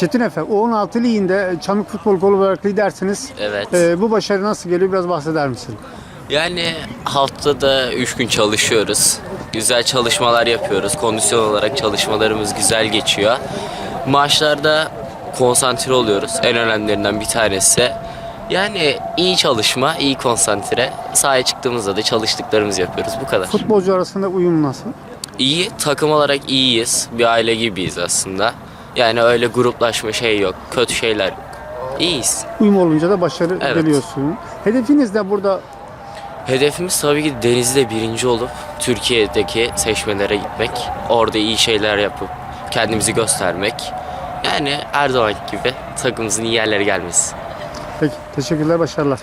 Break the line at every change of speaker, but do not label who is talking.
Çetin Efe, U16 liginde Çamlık Futbol Kolu olarak lidersiniz.
Evet.
Ee, bu başarı nasıl geliyor biraz bahseder misin?
Yani haftada 3 gün çalışıyoruz. Güzel çalışmalar yapıyoruz. Kondisyon olarak çalışmalarımız güzel geçiyor. Maçlarda konsantre oluyoruz. En önemlilerinden bir tanesi. Yani iyi çalışma, iyi konsantre. Sahaya çıktığımızda da çalıştıklarımızı yapıyoruz. Bu kadar.
Futbolcu arasında uyum nasıl?
İyi, takım olarak iyiyiz. Bir aile gibiyiz aslında. Yani öyle gruplaşma şey yok. Kötü şeyler yok. İyiyiz.
Uyum olunca da başarı
Evet.
geliyorsun. Hedefiniz de burada
Hedefimiz tabii ki Denizli'de birinci olup Türkiye'deki seçmelere gitmek. Orada iyi şeyler yapıp kendimizi göstermek. Yani zamanki gibi takımımızın iyi yerlere gelmesi.
peki teşekkürler, başarılar.